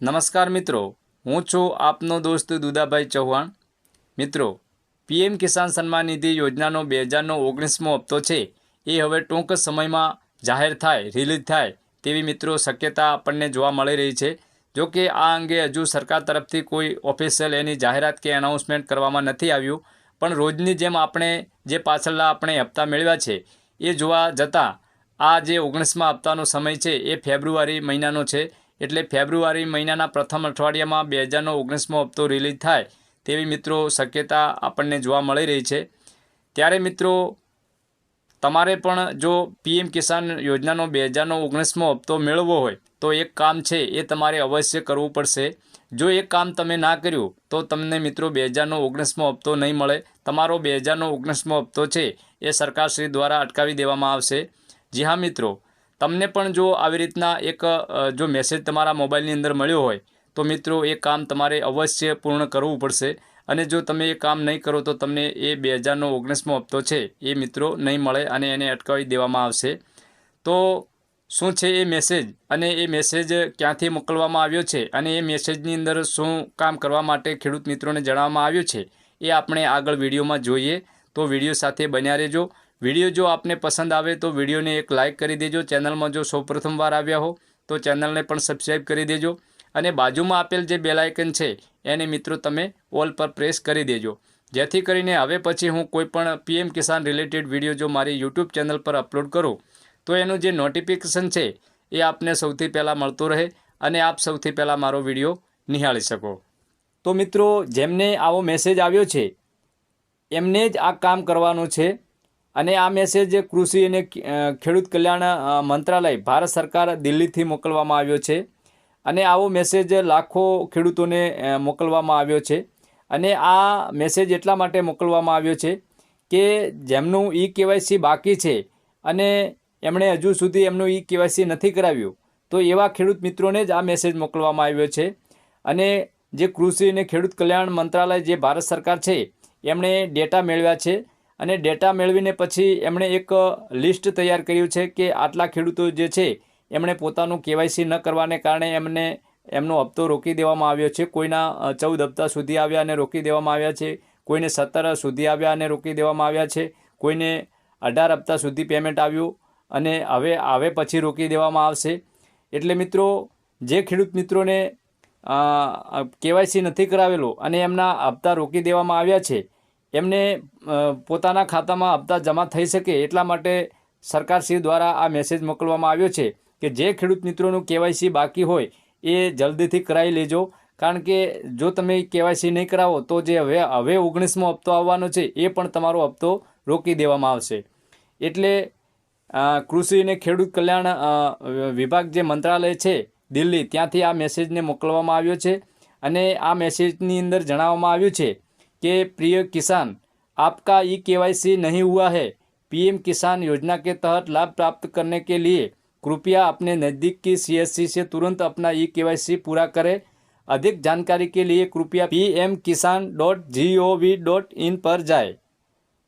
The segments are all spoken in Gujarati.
નમસ્કાર મિત્રો, હું છું આપનો દોસ્ત દુદાભાઈ ચૌહાણ. મિત્રો, પીએમ કિસાન સન્માન નિધિ યોજનાનો બે હજારનો ઓગણીસમો હપ્તો છે. એ હવે ટૂંક સમયમાં જાહેર થાય, રિલીઝ થાય તેવી મિત્રો શક્યતા આપણને જોવા મળી રહી છે. જો કે આ અંગે હજુ સરકાર તરફથી કોઈ ઓફિશિયલ એની જાહેરાત કે એનાઉન્સમેન્ટ કરવામાં નથી આવ્યું. પણ રોજની જેમ આપણે જે પાછળના આપણે હપ્તા મેળવ્યા છે, એ જોવા જતાં આ જે ઓગણીસમા હપ્તાનો સમય છે, એ ફેબ્રુઆરી મહિનાનો છે. એટલે ફેબ્રુઆરી મહિનાના પ્રથમ અઠવાડિયામાં બે હજારનો ઓગણીસમો હપ્તો રિલીઝ થાય તેવી મિત્રો શક્યતા આપણને જોવા મળી રહી છે. ત્યારે મિત્રો, તમારે પણ જો પીએમ કિસાન યોજનાનો બે હજારનો ઓગણીસમો હપ્તો મેળવવો હોય, તો એક કામ છે એ તમારે અવશ્ય કરવું પડશે. જો એ કામ તમે ના કર્યું, તો તમને મિત્રો બે હજારનો ઓગણીસમો હપ્તો નહીં મળે. તમારો બે હજારનો ઓગણીસમો હપ્તો છે એ સરકારશ્રી દ્વારા અટકાવી દેવામાં આવશે. જી હા મિત્રો તમને પણ જો આવી રીતના એક જો મેસેજ તમારા મોબાઈલની અંદર મળ્યો હોય, તો મિત્રો એ કામ તમારે અવશ્ય પૂર્ણ કરવું પડશે. અને જો તમે એ કામ નહીં કરો, તો તમને એ બે હજારનો ઓગણીસમો હપ્તો છે, એ મિત્રો નહીં મળે અને એને અટકાવી દેવામાં આવશે. તો શું છે એ મેસેજ અને એ મેસેજ ક્યાંથી મોકલવામાં આવ્યો છે? અને એ મેસેજની અંદર શું કામ કરવા માટે ખેડૂત મિત્રોને જણાવવામાં આવ્યું છે? એ આપણે આગળ વિડીયોમાં જોઈએ. તો વીડિયો સાથે બન્યા રહેજો. વીડિયો જો આપને પસંદ આવે તો વિડીયોને એક લાઇક કરી દેજો. ચેનલમાં જો સૌ પ્રથમવાર આવ્યા હો, તો ચેનલને પણ સબસ્ક્રાઈબ કરી દેજો. અને બાજુમાં આપેલ જે બેલાયકન છે, એને મિત્રો તમે ઓલ પર પ્રેસ કરી દેજો. જેથી કરીને હવે પછી હું કોઈપણ પીએમ કિસાન રિલેટેડ વીડિયો જો મારી યુટ્યુબ ચેનલ પર અપલોડ કરું, તો એનું જે નોટિફિકેશન છે, એ આપને સૌથી પહેલાં મળતું રહે અને આપ સૌથી પહેલાં મારો વીડિયો નિહાળી શકો. તો મિત્રો, જેમને આવો મેસેજ આવ્યો છે, એમને જ આ કામ કરવાનું છે. અને આ મેસેજ કૃષિ અને ખેડૂત કલ્યાણ મંત્રાલય, ભારત સરકાર દિલ્હીથી મોકલવામાં આવ્યો છે. અને આવો મેસેજ લાખો ખેડૂતોને મોકલવામાં આવ્યો છે. અને આ મેસેજ એટલા માટે મોકલવામાં આવ્યો છે કે જેમનું ઈ કેવાયસી બાકી છે અને એમણે હજુ સુધી એમનું ઈ કેવાયસી નથી કરાવ્યું, તો એવા ખેડૂત મિત્રોને જ આ મેસેજ મોકલવામાં આવ્યો છે. અને જે કૃષિ અને ખેડૂત કલ્યાણ મંત્રાલય, જે ભારત સરકાર છે, એમણે ડેટા મેળવ્યા છે. અને ડેટા મેળવીને પછી એમણે એક લિસ્ટ તૈયાર કર્યું છે કે આટલા ખેડૂતો જે છે, એમણે પોતાનું કેવાયસી ન કરવાને કારણે એમને, એમનો હપ્તો રોકી દેવામાં આવ્યો છે. કોઈના ચૌદ હપ્તા સુધી આવ્યા અને રોકી દેવામાં આવ્યા છે. કોઈને સત્તર સુધી આવ્યા અને રોકી દેવામાં આવ્યા છે. કોઈને અઢાર હપ્તા સુધી પેમેન્ટ આવ્યું અને હવે હવે પછી રોકી દેવામાં આવશે. એટલે મિત્રો, જે ખેડૂત મિત્રોને કેવાયસી નથી કરાવેલો અને એમના હપ્તા રોકી દેવામાં આવ્યા છે એમને પોતાના ખાતામાં હપ્તા જમા થઈ શકે એટલા માટે સરકારશ્રી દ્વારા આ મેસેજ મોકલવામાં આવ્યો છે કે જે ખેડૂત મિત્રોનું કેવાયસી બાકી હોય એ જલ્દીથી કરાવી લેજો. કારણ કે જો તમે કેવાયસી નહીં કરાવો તો જે હવે હવે ઓગણીસમો હપ્તો આવવાનો છે એ પણ તમારો હપ્તો રોકી દેવામાં આવશે. એટલે કૃષિ અને ખેડૂત કલ્યાણ વિભાગ જે મંત્રાલય છે દિલ્હી, ત્યાંથી આ મેસેજને મોકલવામાં આવ્યો છે. અને આ મેસેજની અંદર જણાવવામાં આવ્યું છે कि प्रिय किसान आपका ई केवाईसी नहीं हुआ है पीएम किसान योजना के तहत लाभ प्राप्त करने के लिए कृपया अपने नज़दीक की सीएससी से तुरंत अपना ई केवाईसी पूरा करें अधिक जानकारी के लिए कृपया P M Kisan dot G O V dot in પર જાય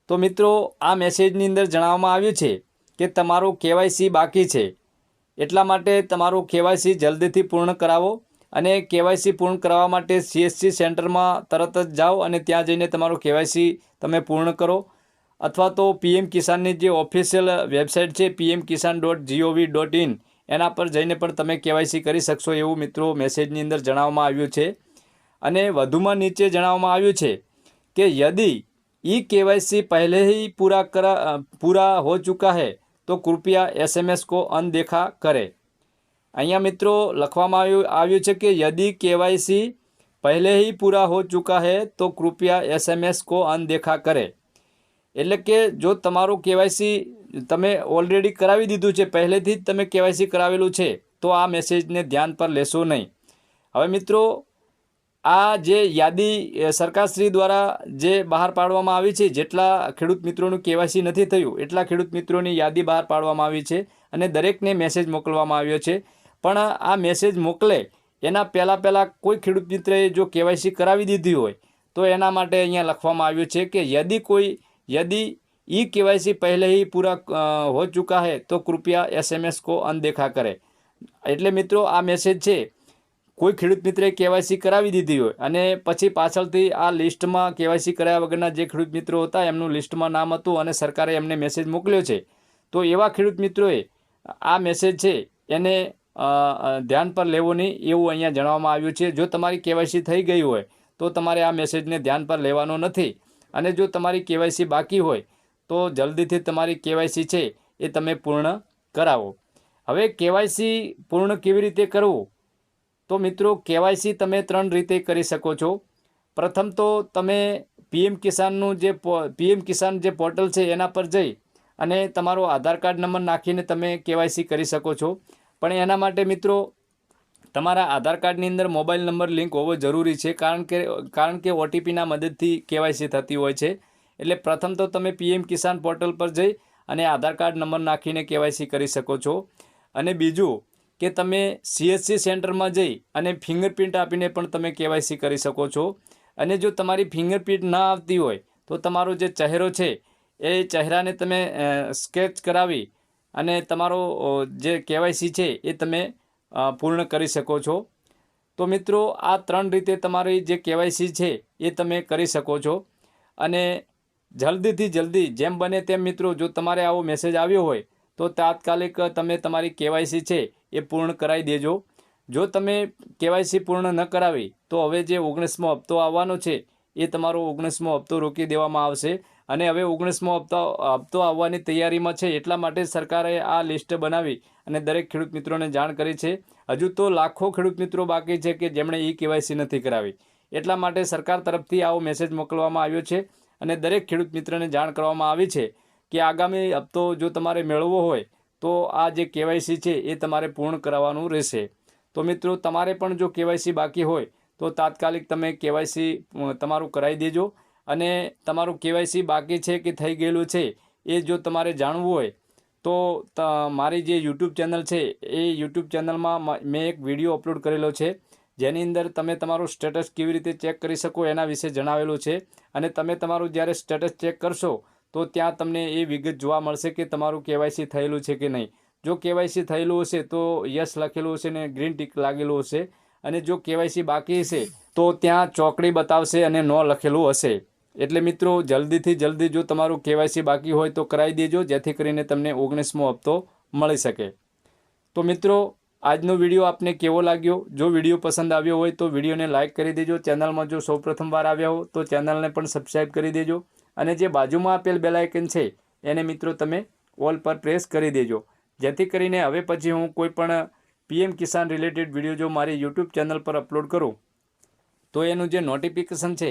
તો મિત્રો આ મેસેજની અંદર જણાવવામાં આવ્યું છે કે તમારું કેવાયસી બાકી છે એટલા માટે તમારું કેવાયસી જલ્દીથી પૂર્ણ કરાવો અને કેવાયસી પૂર્ણ કરાવવા માટે સીએસસી સેન્ટરમાં તરત જ જાઓ અને ત્યાં જઈને તમારું કેવાયસી તમે પૂર્ણ કરો અથવા તો પીએમ કિસાનની જે ઓફિશિયલ વેબસાઇટ છે PM Kisan dot GOV dot in એના પર જઈને પણ તમે કેવાયસી કરી શકશો એવું મિત્રો મેસેજની અંદર જણાવવામાં આવ્યું છે અને વધુમાં નીચે જણાવવામાં આવ્યું છે कि यदि ई केवाईसी पहले ही पूरा करा अ, पूरा हो चुका है तो कृपया एसएमएस को अनदेखा करें અહીંયા મિત્રો લખવામાં આવ્યું આવ્યું છે કે યદि કેવાયસી ही પૂરા હો ચુકા है તો કૃપયા એસએમએસ કો અનદેખા કરે. એટલે કે જો તમારું કેવાયસી તમે ઓલરેડી કરાવી દીધું છે, પહેલેથી જ તમે કેવાયસી કરાવેલું છે, તો આ મેસેજને ધ્યાન પર લેશો નહીં. હવે મિત્રો, આ જે યાદી સરકારશ્રી દ્વારા જે બહાર પાડવામાં આવી છે, જેટલા ખેડૂત મિત્રોનું કેવાયસી નથી થયું, એટલા ખેડૂત મિત્રોની યાદી બહાર પાડવામાં આવી છે અને દરેકને મેસેજ મોકલવામાં આવ્યો છે. પણ આ મેસેજ મોકલે એના પહેલાં પહેલાં કોઈ ખેડૂત મિત્રએ જો કેવાયસી કરાવી દીધી હોય તો એના માટે અહીંયા લખવામાં આવ્યું છે કે યદि કોઈ યદि ई केवाईसी पहले ही पूरा अ, हो चुका है तो कृपया एसएमएस को अनदेखा करें એટલે મિત્રો આ મેસેજ છે કોઈ ખેડૂત મિત્રે કેવાયસી કરાવી દીધી હોય અને પછી પાછળથી આ લિસ્ટમાં કેવાયસી કરાયા વગરના જે ખેડૂત મિત્રો હતા એમનું લિસ્ટમાં નામ હતું અને સરકારે એમને મેસેજ મોકલ્યો છે તો એવા ખેડૂત મિત્રોએ આ મેસેજ છે એને અ, અ, ધ્યાન પર લેવો નહીં એવું અહીંયા જણાવવામાં આવ્યું છે. જો તમારી કેવાયસી થઈ ગઈ હોય, તો તમારે આ મેસેજને ધ્યાન પર લેવાનો નથી. અને જો તમારી કેવાયસી બાકી હોય, તો જલ્દીથી તમારી કેવાયસી છે એ તમે પૂર્ણ કરાવો. હવે કેવાયસી પૂર્ણ કેવી રીતે કરવું? તો મિત્રો, કેવાયસી તમે ત્રણ રીતે કરી શકો છો. પ્રથમ તો તમે પીએમ કિસાનનું જે પીએમ કિસાન જે પોર્ટલ છે એના પર જઈ અને તમારો આધાર કાર્ડ નંબર નાખીને તમે કેવાયસી કરી શકો છો. પણ એના માટે મિત્રો, તમારા આધાર કાર્ડની અંદર મોબાઈલ નંબર લિંક હોવો જરૂરી છે, કારણ કે કારણ કે ઓટીપીના મદદથી કેવાયસી થતી હોય છે. એટલે પ્રથમ તો તમે પીએમ કિસાન પોર્ટલ પર જઈ અને આધાર કાર્ડ નંબર નાખીને કેવાયસી કરી શકો છો. અને બીજું કે તમે સીએસસી સેન્ટરમાં જઈ અને ફિંગરપ્રિન્ટ આપીને પણ તમે કેવાયસી કરી શકો છો. અને જો તમારી ફિંગરપ્રિન્ટ ના આવતી હોય, તો તમારો જે ચહેરો છે, એ ચહેરાને તમે સ્કેચ કરાવી અને તમારો જે કેવાયસી છે એ તમે પૂર્ણ કરી શકો છો. તો મિત્રો, આ ત્રણ રીતે તમારી જે કેવાયસી છે એ તમે કરી શકો છો. અને જલ્દીથી જલ્દી જેમ બને તેમ મિત્રો, જો તમારે આવો મેસેજ આવ્યો હોય, તો તાત્કાલિક તમે તમારી કેવાયસી છે એ પૂર્ણ કરાવી દેજો. જો તમે કેવાયસી પૂર્ણ ન કરાવી, તો હવે જે ઓગણીસમો હપ્તો આવવાનો છે, એ તમારો ઓગણીસમો હપ્તો રોકી દેવામાં આવશે. અને હવે ઓગણીસમો હપ્તો હપ્તો આવવાની તૈયારીમાં છે, એટલા માટે સરકારે આ લિસ્ટ બનાવી અને દરેક ખેડૂત મિત્રોને જાણ કરી છે. હજુ તો લાખો ખેડૂત મિત્રો બાકી છે કે જેમણે ઈ કેવાયસી નથી કરાવી. એટલા માટે સરકાર તરફથી આવો મેસેજ મોકલવામાં આવ્યો છે અને દરેક ખેડૂત મિત્રને જાણ કરવામાં આવી છે કે આગામી હપ્તો જો તમારે મેળવવો હોય, તો આ જે કેવાયસી છે એ તમારે પૂર્ણ કરાવવાનું રહેશે. તો મિત્રો, તમારે પણ જો કેવાયસી બાકી હોય, તો તાત્કાલિક તમે કેવાયસી તમારું કરાવી દેજો. અને તમારું કેવાયસી બાકી છે કે થઈ ગયેલું છે, એ જો તમારે જાણવું હોય, તો મારી જે યુટ્યુબ ચેનલ છે, એ યુટ્યુબ ચેનલમાં મેં એક વીડિયો અપલોડ કરેલો છે, જેની અંદર તમે તમારું સ્ટેટસ કેવી રીતે ચેક કરી શકો એના વિશે જણાવેલું છે, અને તમે તમારું જ્યારે સ્ટેટસ ચેક કરશો, તો ત્યાં તમને એ વિગત જોવા મળશે કે તમારું કેવાયસી થયેલું છે કે નહીં. જો કેવાયસી થયેલું હશે, તો યસ લખેલું હશે ને ગ્રીન ટીક લાગેલું હશે, અને જો કેવાયસી બાકી હશે, તો ત્યાં ચોકડી બતાવશે અને નો લખેલું હશે. એટલે મિત્રો, જલ્દીથી જલ્દી જો તમારું કેવાયસી બાકી હોય તો કરાવી દેજો, જેથી કરીને તમને ઓગણીસમો હપ્તો મળી શકે. તો મિત્રો, આજનો વીડિયો આપને કેવો લાગ્યો? જો વીડિયો પસંદ આવ્યો હોય તો વિડીયોને લાઇક કરી દેજો. ચેનલમાં જો સૌપ્રથમ વાર આવ્યા હો તો ચેનલને પણ સબસ્ક્રાઈબ કરી દેજો. અને જે બાજુમાં આપેલ બેલાયકન છે, એને મિત્રો તમે ઓલ પર પ્રેસ કરી દેજો. જેથી કરીને હવે પછી હું કોઈપણ પીએમ કિસાન રિલેટેડ વીડિયો જો મારી યુટ્યુબ ચેનલ પર અપલોડ કરું, તો એનું જે નોટિફિકેશન છે